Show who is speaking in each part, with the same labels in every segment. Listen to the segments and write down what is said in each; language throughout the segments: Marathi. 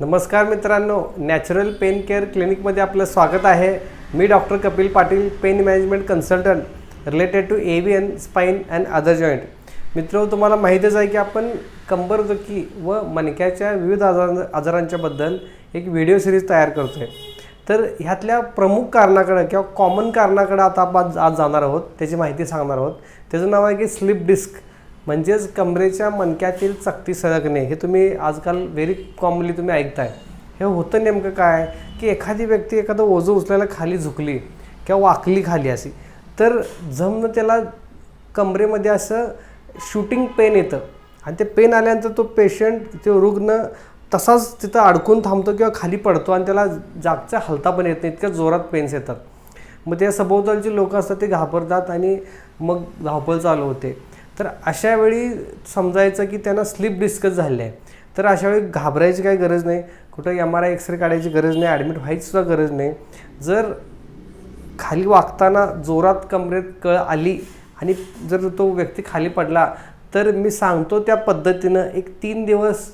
Speaker 1: नमस्कार मित्रांनो नॅचरल पेन केअर क्लिनिकमध्ये आपलं स्वागत आहे. मी doctor Kapil Patil pain management consultant related to avian spine and other joint. मित्र तुम्हाला माहीतच आहे की आपण कंबरदुखी व मणक्याच्या विविध आजार आजारांच्याबद्दल एक व्हिडिओ सिरीज तयार करतो आहे तर ह्यातल्या प्रमुख कारणाकडं किंवा कॉमन कारणाकडं आता आपण आज जाणार आहोत त्याची माहिती सांगणार आहोत. त्याचं नाव आहे की स्लिप डिस्क. म्हणजेच कमरेच्या मणक्यातील चकती सरकणे हे तुम्ही आजकाल व्हेरी कॉमनली तुम्ही ऐकताय. हे होतं नेमकं काय? की एखादी व्यक्ती एखादं ओझं उचलायला खाली झुकली किंवा वाकली खाली अशी तर जमनं त्याला कमरेमध्ये असं शूटिंग पेन येतं. आणि ते पेन आल्यानंतर तो पेशंट तो रुग्ण तसाच तिथं अडकून थांबतो किंवा खाली पडतो आणि त्याला जागच्या हलता पण येत नाही इतक्या जोरात पेन्स येतात. मग त्या सभोवतालची लोक असतात ते घाबरतात आणि मग धावपळ चालू होते. तर अशा वेळी समजायचं की त्यांना स्लिप डिस्कस झाले आहे. तर अशा वेळी घाबरायची काही गरज नाही. कुठं एम आर आय एक्सरे काढायची गरज नाही. ॲडमिट व्हायचीसुद्धा गरज नाही. जर खाली वागताना जोरात कमरेत कळ आली आणि जर तो व्यक्ती खाली पडला तर मी सांगतो त्या पद्धतीनं एक तीन दिवस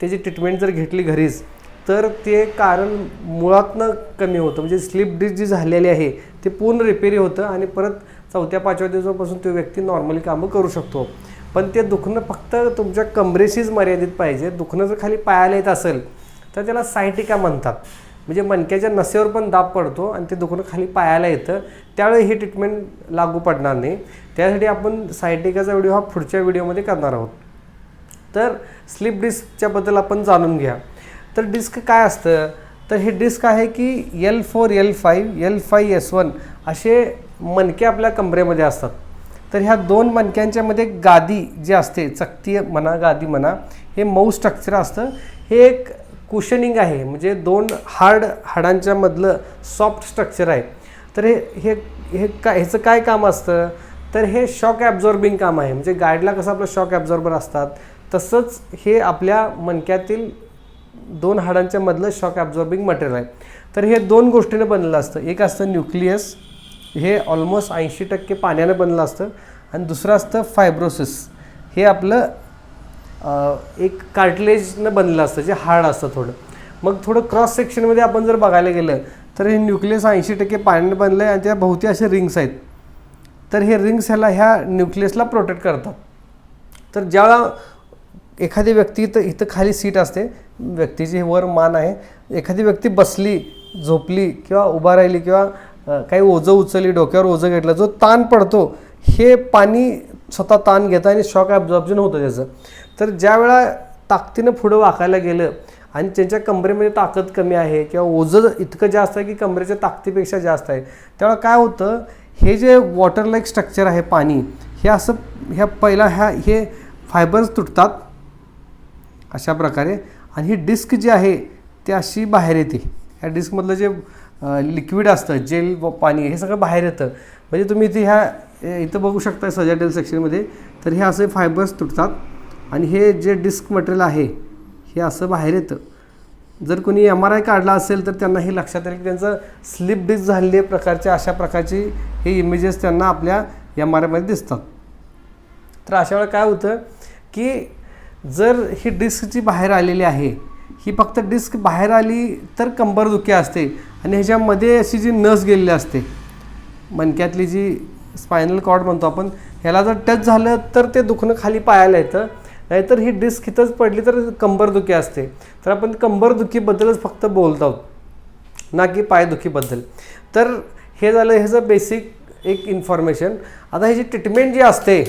Speaker 1: त्याची ट्रीटमेंट जर घेतली घरीच तर ते कारण मुळातनं कमी होतं. म्हणजे स्लिप डिस्क जी झालेली आहे ते पूर्ण रिपेरी होतं आणि परत चौथ्या पाचव्या दिवसापासून तो व्यक्ती नॉर्मली कामं करू शकतो. पण ते दुखणं फक्त तुमच्या कमरेशीच मर्यादित पाहिजे. दुखणं जर खाली पायाला येत असेल तर त्याला सायटिका म्हणतात. म्हणजे मणक्याच्या नसेवर पण दाब पडतो आणि ते दुखणं खाली पायाला येतं. त्यावेळी ही ट्रीटमेंट लागू पडणार नाही. त्यासाठी आपण सायटिकाचा व्हिडिओ हा पुढच्या व्हिडिओमध्ये करणार आहोत. तर स्लिप डिस्कच्याबद्दल आपण जाणून घ्या. तर डिस्क काय असतं? तर हे डिस्क आहे की L four L five L five S one असे मणके आपल्या कमरेमध्ये असतात. तर ह्या दोन मणक्यांच्यामध्ये गादी जी असते चकती म्हणा गादी म्हणा हे मऊ स्ट्रक्चर असतं. हे एक कुशनिंग आहे. म्हणजे दोन हार्ड हाडांच्या मधलं सॉफ्ट स्ट्रक्चर आहे. तर हे हे हे का ह्याचं काय काम असतं? तर हे शॉक ॲब्झॉर्बिंग काम आहे. म्हणजे गाईडला कसं आपलं शॉक ॲब्झॉर्बर असतात? तसंच हे आपल्या मणक्यातील दोन हाडांच्या मधलं शॉक ॲब्झॉर्बिंग मटेरियल आहे. तर हे दोन गोष्टीने बनलेलं असतं. एक असतं न्यूक्लियस हे ऑलमोस्ट ऐंशी टक्के पाण्यानं बनलं असतं. आणि दुसरं असतं फायब्रोसिस हे आपलं एक कार्टलेजनं बनलं असतं जे हार्ड असतं थोडं. मग थोडं क्रॉस सेक्शनमध्ये आपण जर बघायला गेलं तर हे न्यूक्लियस ऐंशी टक्के पाण्यानं बनलं आहे आणि त्या भोवती असे रिंग्स आहेत. तर हे रिंग्स ह्याला ह्या न्यूक्लियसला प्रोटेक्ट करतात. तर ज्यावेळा एखादी व्यक्ती इथं इथं खाली सीट असते व्यक्तीची वर मान आहे एखादी व्यक्ती बसली झोपली किंवा उभा राहिली किंवा काही ओझं उचलली डोक्यावर ओझं घेतलं जो ताण पडतो हे पाणी स्वतः ताण घेतं आणि शॉक ॲब्झॉर्प्शन होतं त्याचं. तर ज्या वेळा ताकदीनं पुढं वाकायला गेलं आणि त्यांच्या कमरेमध्ये ताकद कमी आहे किंवा ओझं इतकं जास्त आहे की कमरेच्या ताकदीपेक्षा जास्त आहे त्यावेळा काय होतं हे जे वॉटर लाईक स्ट्रक्चर आहे पाणी हे असं ह्या पहिला ह्या हे फायबर्स तुटतात अशा प्रकारे आणि ही डिस्क जी आहे ती अशी बाहेर येते. ह्या डिस्कमधलं जे लिक्विड असतं जेल व पाणी हे सगळं बाहेर येतं. म्हणजे तुम्ही इथे ह्या इथं बघू शकता सजाटेल सेक्शनमध्ये तर हे असे फायबर्स तुटतात. आणि हे जे डिस्क मटेरियल आहे हे असं बाहेर येतं. जर कोणी एम आर आय काढला असेल तर त्यांना हे लक्षात येईल की त्यांचं स्लिप डिस्क झालेले प्रकारचे अशा प्रकारची हे इमेजेस त्यांना आपल्या एम आर आयमध्ये दिसतात. तर अशा वेळेला काय होतं की जर ही डिस्क जी बाहेर आलेली आहे ही फक्त डिस्क बाहेर आली तर कंबरदुखी असते. आणि ह्याच्यामध्ये अशी जी नस गेलेली असते मणक्यातली जी स्पायनल कॉर्ड म्हणतो आपण ह्याला जर टच झालं तर ते दुखणं खाली पायाला येतं. नाहीतर ही डिस्क इथंच पडली तर कंबरदुखी असते. तर आपण कंबरदुखीबद्दलच फक्त बोलत आहोत ना की पायदुखीबद्दल. तर हे झालं ह्याचं बेसिक एक इन्फॉर्मेशन आता ह्याची ट्रीटमेंट जी असते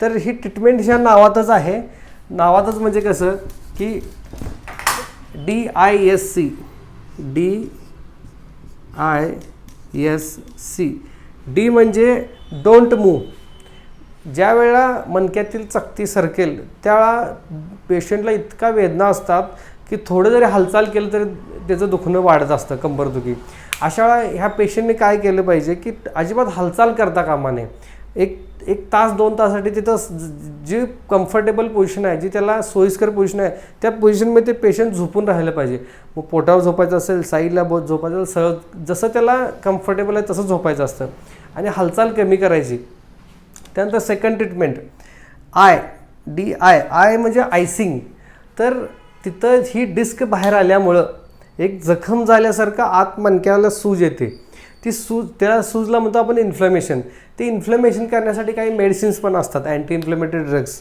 Speaker 1: तर ही ट्रीटमेंट ह्या नावातच आहे. नावातच म्हणजे कसं की D I S C D I S C. D म्हणजे डोंट मूव ज्या वेळेला मणक्यातील चकती सरकेल त्यावेळा पेशंटला इतका वेदना असतात की थोडं जरी हालचाल केलं तरी त्याचं दुखणं वाढत असतं कंबरदुखी. अशा वेळा ह्या पेशंटने काय केलं पाहिजे की अजिबात हालचाल करता कामा नये. एक एक तास दोन तासासाठी तिथं ज- जी कम्फर्टेबल पोझिशन आहे जी त्याला सोयीस्कर पोझिशन आहे त्या पोझिशनमध्ये ते पेशंट झोपून राहिलं पाहिजे. मग पोटावर झोपायचं असेल साईडला बो झोपायचं असेल सहज जसं त्याला कम्फर्टेबल आहे तसं झोपायचं असतं. आणि हालचाल कमी करायची. त्यानंतर second treatment I D I I म्हणजे आयसिंग तर तिथं ही डिस्क बाहेर आल्यामुळं एक जखम झाल्यासारखं आत मणक्याला सूज येते. ती सूज त्या सूजला म्हणतो आपण इन्फ्लमेशन ते इन्फ्लमेशन करण्यासाठी काही मेडिसिन्स पण असतात अँटी इन्फ्लेमेटरी ड्रग्स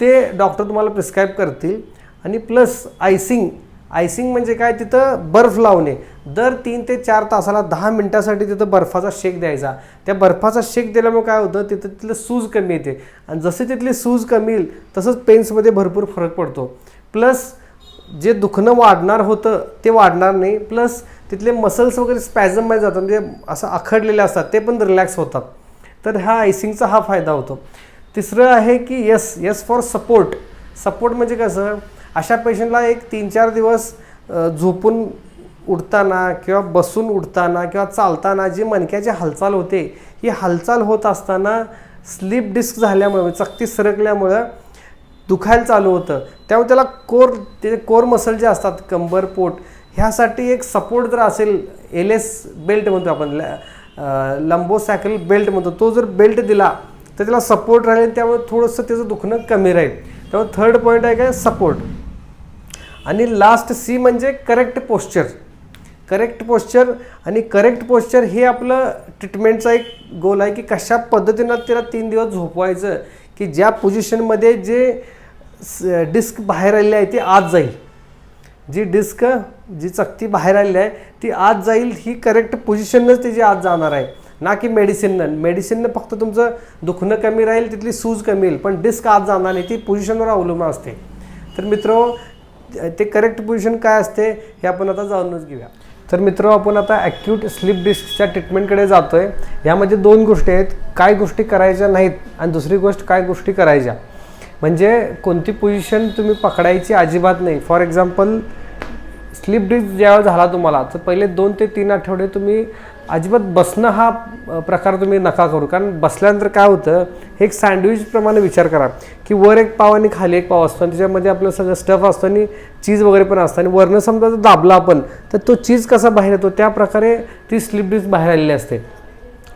Speaker 1: ते डॉक्टर तुम्हाला प्रिस्क्राईब करतील. आणि प्लस आयसिंग आयसिंग म्हणजे काय? तिथं बर्फ लावणे. दर तीन ते चार तासाला दहा मिनटासाठी तिथं बर्फाचा शेक द्यायचा. त्या बर्फाचा शेक दिल्यामुळे काय होतं? तिथं तिथलं सूज कमी येते. आणि जसे तिथली सूज कमी येईल तसंच पेन्समध्ये भरपूर फरक पडतो. प्लस जे दुखणं वाढणार होतं ते वाढणार नाही. प्लस तिथले मसल्स वगैरे स्पॅझममध्ये जातात. म्हणजे असं आखडलेले असतात. ते पण रिलॅक्स होतात. तर ह्या आयसिंगचा हा फायदा होतो. तिसरं आहे की S S for support support म्हणजे कसं? अशा पेशंटला एक तीन चार दिवस झोपून उठताना किंवा बसून उठताना किंवा चालताना जी मणक्याची हालचाल होते ही हालचाल होत असताना स्लीप डिस्क झाल्यामुळे चकती सरकल्यामुळं दुखायला चालू होतं. त्यामुळे त्याला कोर ते कोर मसल जे असतात कंबर पोट ह्यासाठी एक सपोर्ट जर असेल एल एस बेल्ट म्हणतो आपण लंबोसॅकल बेल्ट म्हणतो. तो जर बेल्ट दिला तर त्याला सपोर्ट राहील त्यामुळे थोडंसं त्याचं दुखणं कमी राहील. त्यामुळे थर्ड पॉईंट आहे काय? सपोर्ट आणि लास्ट सी म्हणजे करेक्ट पोश्चर करेक्ट पोश्चर आणि करेक्ट पोश्चर हे आपलं ट्रीटमेंटचा एक गोल आहे की कशा पद्धतीनं त्याला तीन दिवस झोपवायचं की ज्या पोझिशनमध्ये जे डिस्क बाहेर आलेले आहे ते आत जाईल. जी डिस्क जी चकती बाहेर आलेली आहे ती आत जाईल ही करेक्ट पोझिशनच त्याची आत जाणार आहे. ना की मेडिसिननं मेडिसिननं फक्त तुमचं दुखणं कमी राहील तिथली सूज कमी येईल पण डिस्क आत जाणार नाही. ती पोझिशनवर अवलंबून असते. तर मित्र ते करेक्ट पोझिशन काय असते हे आपण आता जाणूनच घेऊया. तर मित्र आपण आता ॲक्यूट स्लीप डिस्कच्या ट्रीटमेंटकडे जातो आहे यामध्ये दोन गोष्टी आहेत. काय गोष्टी करायच्या नाहीत आणि दुसरी गोष्ट काय गोष्टी करायच्या. म्हणजे कोणती पोझिशन तुम्ही पकडायची अजिबात नाही. फॉर एक्झाम्पल स्लीप डिस्क ज्यावेळेस झाला तुम्हाला तर पहिले दोन ते तीन आठवडे तुम्ही अजिबात बसणं हा प्रकार तुम्ही नका करू. कारण बसल्यानंतर काय होतं हे एक सँडविचप्रमाणे विचार करा. की वर एक पाव आणि खाली एक पाव असतो आणि त्याच्यामध्ये आपलं सगळं स्टफ असतं आणि चीज वगैरे पण असतं. आणि वरनं समजा जर दाबला आपण तर तो चीज कसा बाहेर येतो? त्या प्रकारे ती स्लीप डिस्क बाहेर आलेली असते.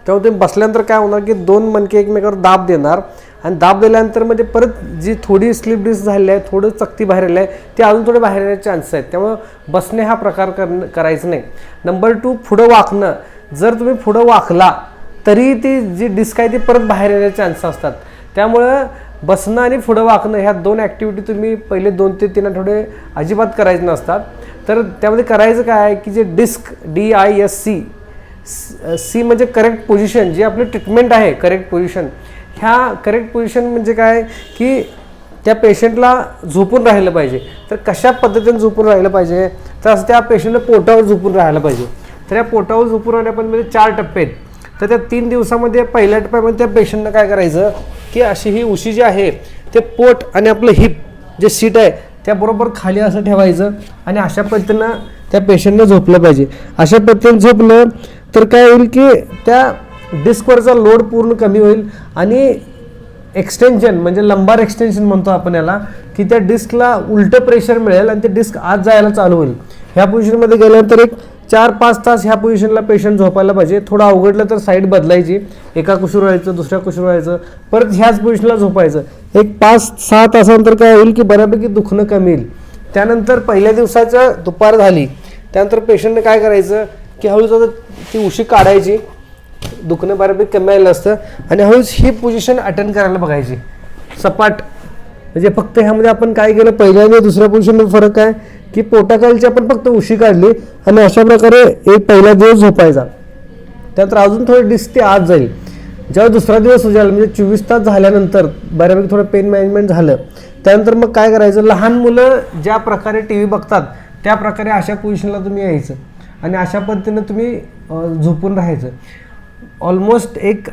Speaker 1: तेव्हा तुम्ही बसल्यानंतर काय होणार की दोन मणके एकमेकावर दाब देणार आणि दाब दिल्यानंतर म्हणजे परत जी थोडी स्लिप डिस्क झालेली आहे थोडं चकती बाहेर आली आहे ते अजून थोडे बाहेर येण्याचे चान्सेस आहेत. त्यामुळं बसणे हा प्रकार करणं करायचं नाही. नंबर टू पुढं वाकणं. जर तुम्ही पुढं वाकला तरी ती जी डिस्क आहे ती परत बाहेर येण्याचे चान्स असतात. त्यामुळं बसणं आणि पुढं वाकणं ह्या दोन ॲक्टिव्हिटी तुम्ही पहिले दोन ते तीन आठवडे अजिबात करायचे नसतात. तर त्यामध्ये करायचं काय आहे की जे disc D I S C C म्हणजे करेक्ट पोझिशन जी आपली ट्रीटमेंट आहे करेक्ट पोझिशन ह्या करेक्ट पोझिशन म्हणजे काय? की त्या पेशंटला झोपून राहिलं पाहिजे. तर कशा पद्धतीने झोपून राहिलं पाहिजे? तर असं त्या पेशंटला पोटावर झोपून राहायला पाहिजे. तर या पोटावर झोपून राहण्यामध्ये म्हणजे चार टप्पे आहेत. तर त्या तीन दिवसामध्ये पहिल्या टप्प्यामध्ये त्या पेशंटनं काय करायचं? की अशी ही उशी जी आहे ते पोट आणि आपलं हिप जे सीट आहे त्याबरोबर खाली असं ठेवायचं आणि अशा पद्धतीनं त्या पेशंटनं झोपलं पाहिजे. अशा पद्धतीने झोपलं तर काय होईल की त्या डिस्कवरचा लोड पूर्ण कमी होईल आणि एक्सटेन्शन म्हणजे लंबार एक्सटेन्शन म्हणतो आपण याला की त्या डिस्कला उलटं प्रेशर मिळेल आणि ते डिस्क आत जायला चालू होईल. ह्या पोझिशनमध्ये गेल्यानंतर एक चार पाच तास ह्या पोझिशनला पेशंट झोपायला पाहिजे. थोडं अवघडलं तर साईड बदलायची. एका कुशीवर व्हायचं दुसऱ्या कुशीवर व्हायचं. परत ह्याच पोझिशनला झोपायचं. एक पाच सहा तासानंतर काय होईल की बऱ्यापैकी दुखणं कमी येईल त्यानंतर पहिल्या दिवसाचं दुपार झाली. त्यानंतर पेशंटने काय करायचं? की हळूच आता ती उशी काढायची. दुखणं बऱ्यापैकी कमी आलेलं असतं. आणि हळूच ही पोझिशन अटेंड करायला बघायची. सपाट. म्हणजे फक्त ह्यामध्ये आपण काय केलं? पहिल्या आणि दुसऱ्या पोझिशनमध्ये फरक आहे की पोटाखालची आपण फक्त उशी काढली आणि अशा प्रकारे एक पहिला दिवस झोपायचा. त्यानंतर अजून थोडी डिस्क ते आत जाईल. जेव्हा दुसरा दिवस उजाला म्हणजे चोवीस तास झाल्यानंतर बऱ्यापैकी थोडं पेन मॅनेजमेंट झालं. त्यानंतर मग काय करायचं? लहान मुलं ज्या प्रकारे टी व्ही बघतात त्या प्रकारे अशा पोझिशनला तुम्ही यायचं. आणि अशा पद्धतीनं तुम्ही झोपून राहायचं. ऑलमोस्ट एक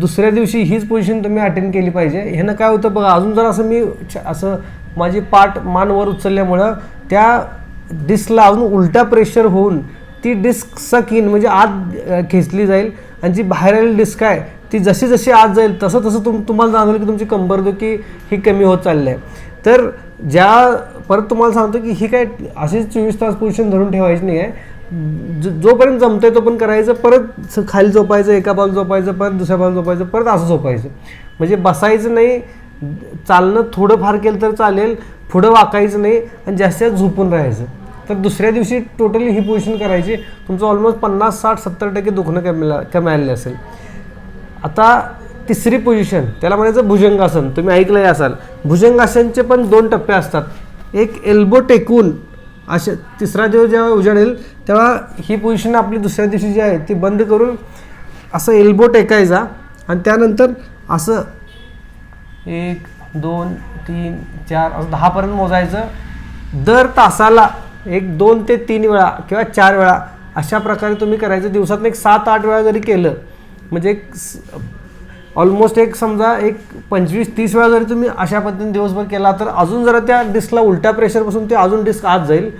Speaker 1: दुसऱ्या दिवशी हीच पोझिशन तुम्ही अटेंड केली पाहिजे. ह्यानं काय होतं बघा अजून जर असं मी छ- असं माझी पाठ मान वर उचलल्यामुळं त्या डिस्कला अजून उलटा प्रेशर होऊन ती डिस्क सक इन म्हणजे आत खेचली जाईल. आणि जी बाहेर आलेली डिस्क आहे ती जशी जशी आत जाईल तसं तसं तुम तुम्हाला जाणवेल की तुमची कंबरदुखी ही कमी होत चालली आहे. तर ज्या परत तुम्हाला सांगतो की ही काय अशीच चोवीस तास पोझिशन धरून ठेवायची नाही आहे. जोपर्यंत जमतंय तो पण करायचं परत स- खाली झोपायचं एका बाजू झोपायचं परत दुसऱ्या बाजू झोपायचं परत असं झोपायचं. म्हणजे बसायचं नाही चालणं थोडं फार केलं तर चालेल पुढं वाकायचं नाही आणि जास्त झोपून राहायचं. तर दुसऱ्या दिवशी टोटली ही पोझिशन करायची तुमचं ऑलमोस्ट पन्नास साठ सत्तर टक्के दुखणं कमी कमी असेल. आता तिसरी पोझिशन त्याला म्हणायचं भुजंगासन. तुम्ही ऐकलंही असाल. भुजंगासनचे पण दोन टप्पे असतात. एक एल्बो टेकून अशा तिसरा दिवस जेव्हा उजाडेल तेव्हा ही पोझिशन आपली दुसऱ्या दिवशी जी आहे ती बंद करून असं एल्बो टेकायचा आणि त्यानंतर असं एक दोन तीन चार असं दहापर्यंत मोजायचं. दर तासाला एक दोन ते तीन वेळा किंवा चार वेळा अशा प्रकारे तुम्ही करायचं. दिवसातून एक सात आठ वेळा जरी केलं म्हणजे एक ऑलमोस्ट एक समजा एक पंचवीस तीस वेळा जरी तुम्ही अशा पद्धतीने दिवसभर केला तर अजून जरा त्या डिस्कला उलट्या प्रेशरपासून ते अजून डिस्क आत जाईल.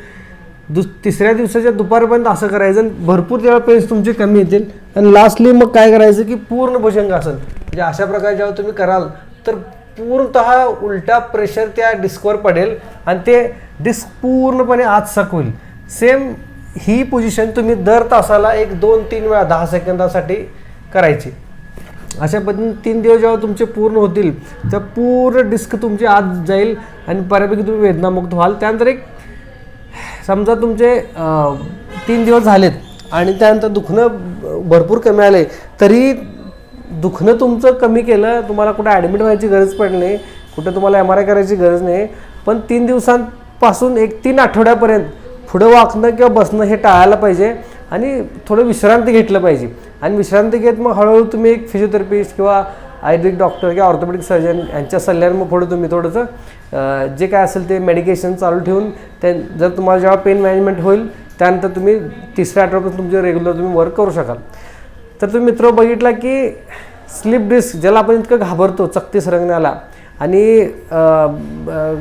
Speaker 1: दुस तिसऱ्या दिवसाच्या दुपारपर्यंत असं करायचं आणि भरपूर तेव्हा पेन्स तुमचे कमी येतील. आणि लास्टली मग काय करायचं की पूर्ण भुजंगासन. म्हणजे अशा प्रकारे जेव्हा तुम्ही कराल तर पूर्णतः उलटा प्रेशर त्या डिस्कवर पडेल आणि ते डिस्क पूर्णपणे आत सक होईल. सेम ही पोझिशन तुम्ही दर तासाला एक दोन तीन वेळा दहा सेकंदासाठी करायची. अशा पद्धतीने तीन दिवस जेव्हा तुमचे पूर्ण होतील तर पूर्ण डिस्क तुमची आत जाईल आणि बऱ्यापैकी तुम्ही वेदनामुक्त व्हाल. त्यानंतर एक समजा तुमचे तीन दिवस झालेत आणि त्यानंतर दुखणं भरपूर कमी आले तरी दुखणं तुमचं कमी केलं तुम्हाला कुठं ॲडमिट व्हायची गरज पडली नाही कुठं तुम्हाला एम आर आय करायची गरज नाही पण तीन दिवसांपासून एक तीन आठवड्यापर्यंत पुढं वाकणं किंवा बसणं हे टाळायला पाहिजे. आणि थोडं विश्रांती घेतलं पाहिजे. आणि विश्रांती घेत मग हळूहळू तुम्ही एक फिजिओथेरपिस्ट किंवा आयुर्वेदिक डॉक्टर किंवा ऑर्थोपेडिक सर्जन यांच्या सल्ल्याने मग पुढे तुम्ही थोडंसं जे काय असेल ते मेडिकेशन चालू ठेवून त्या जर तुम्हाला जेव्हा पेन मॅनेजमेंट होईल त्यानंतर तुम्ही तिसऱ्या आठवड्यापासून तुमचे रेग्युलर तुम्ही वर्क करू शकाल. तर तुम्ही मित्र बघितला की स्लिप डिस्क ज्याला आपण इतकं घाबरतो चकती सरंगण्याला आणि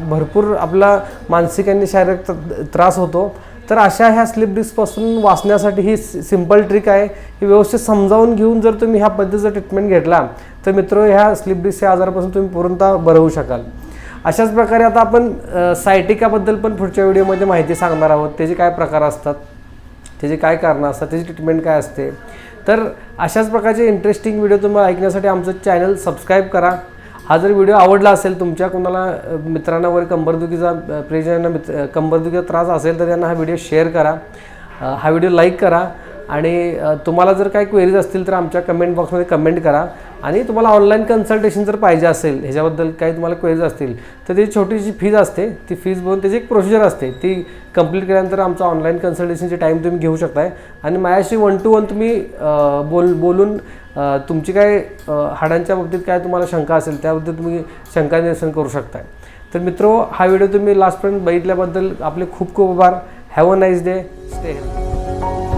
Speaker 1: भरपूर आपला मानसिक आणि शारीरिक त्रास होतो तर अशा ह्या स्लिप डिस्कपासून वाचण्यासाठी ही सिंपल ट्रिक आहे. ही व्यवस्थित समजावून घेऊन जर तुम्ही ह्या पद्धतीचा ट्रीटमेंट घेतला तर मित्र ह्या स्लिप डिस्क या आजारापासून तुम्ही पूर्णतः बरं होऊ शकाल. अशाच प्रकारे आता आपण सायटिकाबद्दल पण पुढच्या व्हिडिओमध्ये माहिती सांगणार आहोत. त्याचे काय प्रकार असतात त्याची काय कारणं असतात त्याची ट्रीटमेंट काय असते. तर अशाच प्रकारचे इंटरेस्टिंग व्हिडिओ तुम्हाला ऐकण्यासाठी आमचं चॅनल सबस्क्राईब करा. हा जर व्हिडिओ आवडला असेल तुमच्या कोणाला मित्रांना वगैरे कंबरदुखीचा प्रियजनांना मित्र कंबरदुखीचा त्रास असेल तर त्यांना हा व्हिडिओ शेअर करा. हा व्हिडिओ लाईक करा. आणि तुम्हाला जर काही क्वेरीज असतील तर आमच्या कमेंट बॉक्समध्ये कमेंट करा. आणि तुम्हाला ऑनलाईन कन्सल्टेशन जर पाहिजे असेल ह्याच्याबद्दल काही तुम्हाला क्वेरीज असतील तर त्याची छोटीशी फीज असते. ती फीज बघून त्याची एक प्रोसिजर असते. ती कंप्लीट केल्यानंतर आमचं ऑनलाईन कन्सल्टेशनची टाईम तुम्ही घेऊ शकताय. आणि माझ्याशी वन टू वन तुम्ही बोल बोलून तुमची काय हाडांच्या बाबतीत काय तुम्हाला शंका असेल त्याबद्दल तुम्ही शंका निरसन करू शकताय. तर मित्रो हा व्हिडिओ तुम्ही लास्टपर्यंत बघितल्याबद्दल आपले खूप खूप आभार. Have a nice day stay health